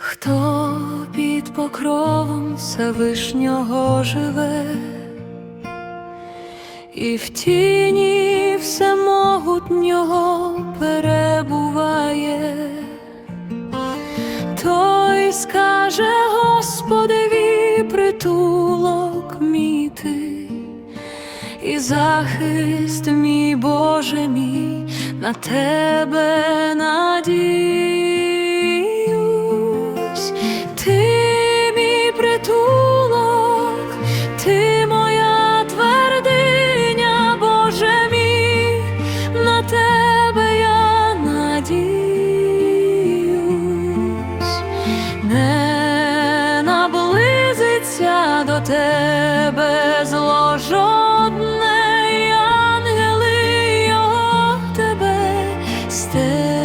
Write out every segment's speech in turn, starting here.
Хто під покровом Всевишнього живе, і в тіні всемогутнього перебуває, той скаже Господеві притулок мій ти, і захист мій Боже мій, на тебе надіюсь, зло жодне, ангели його тебе стережуть.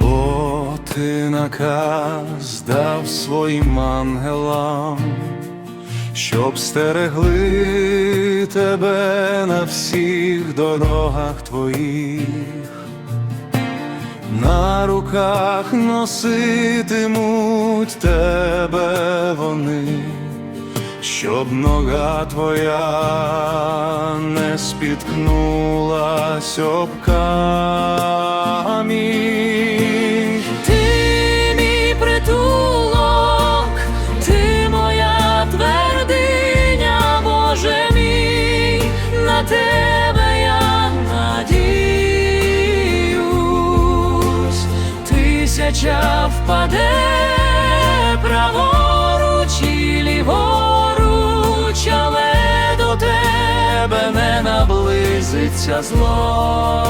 Бо ти наказ дав своїм ангелам, щоб стерегли тебе на всіх дорогах твоїх, на руках носитимуть тебе вони, щоб нога твоя не спіткнулась об впаде праворуч і ліворуч, але до тебе не наблизиться зло.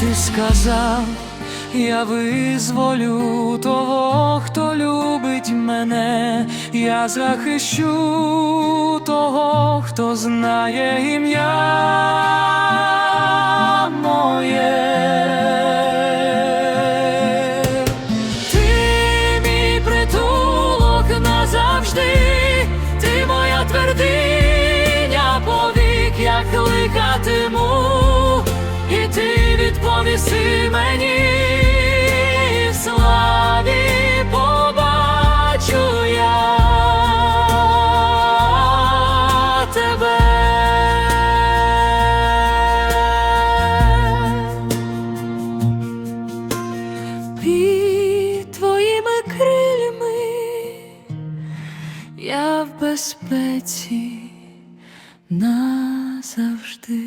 Ти сказав, я визволю того, хто любить мене, я захищу того, хто знає ім'я я в безпеці назавжди.